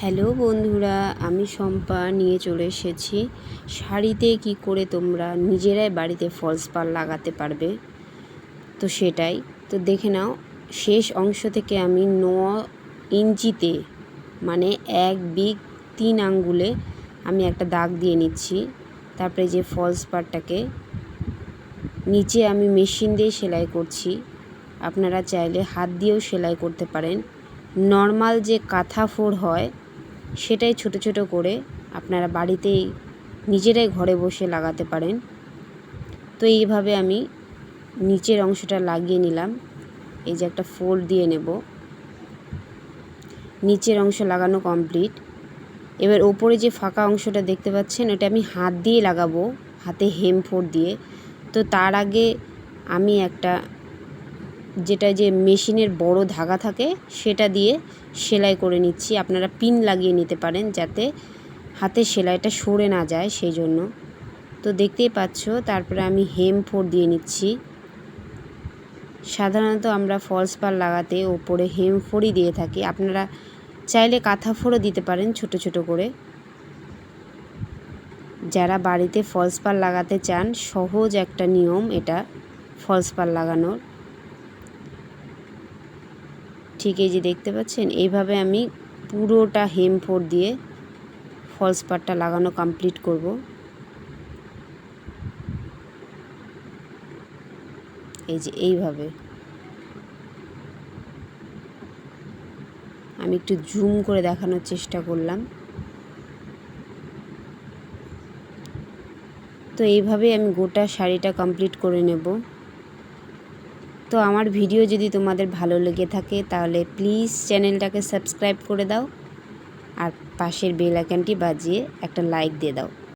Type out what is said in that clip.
Hello বন্ধুরা, আমি শম্পা নিয়ে চলে এসেছি। শাড়িতে কি করে তোমরা নিজেরাই বাড়িতে ফলস পার লাগাতে পারবে? তো সেটাই। তো দেখে নাও, শেষ অংশ থেকে আমি ন ইঞ্চিতে মানে এক বিগ তিন আঙ্গুলে আমি একটা দাগ দিয়ে নিচ্ছি। তারপরে যে ফলস পারটাকে নিচে আমি মেশিন দিয়ে সেলাই করছি। আপনারা চাইলে হাত দিয়েও সেলাই করতে পারেন। নর্মাল যে কাঁথা ফোর হয় সেটাই ছোট ছোট করে আপনারা বাড়িতেই নিজেরাই ঘরে বসে লাগাতে পারেন। তো এইভাবে আমি নিচের অংশটা লাগিয়ে নিলাম। এই যে একটা ফোল্ড দিয়ে নেব। নিচের অংশ লাগানো কমপ্লিট এবার ওপরে যে ফাঁকা অংশটা দেখতে পাচ্ছেন, ওটা আমি হাত দিয়ে লাগাবো, হাতে হেম ফোর দিয়ে। তো তার আগে আমি একটা যেটা যে মেশিনের বড় ধাগা থাকে, সেটা দিয়ে সেলাই করে নিচ্ছি। আপনারা পিন লাগিয়ে নিতে পারেন যাতে হাতে সেলাইটা সরে না যায় সেই জন্য তো দেখতেই পাচ্ছ, তারপরে আমি হেম ফোর দিয়ে নিচ্ছি। সাধারণত আমরা ফলস পার লাগাতে ওপরে হেম ফোরই দিয়ে থাকি। আপনারা চাইলে কাঁথা ফোরও দিতে পারেন ছোট ছোট করে। যারা বাড়িতে ফলস পার লাগাতে চান, সহজ একটা নিয়ম এটা ফলস পার লাগানোর। ঠিক এই যে দেখতে পাচ্ছেন, এইভাবে আমি পুরোটা হেম ফোর দিয়ে ফলস পারটা লাগানো কমপ্লিট করব। এই যে এইভাবে। আমি একটু জুম করে দেখানোর চেষ্টা করলাম। তো এইভাবে আমি গোটা শাড়িটা কমপ্লিট করে নেব। তো আমার ভিডিও যদি তোমাদের ভালো লেগে থাকে, তাহলে প্লিজ চ্যানেলটাকে সাবস্ক্রাইব করে দাও আর পাশের বেল আইকনটি বাজিয়ে একটা লাইক দিয়ে দাও।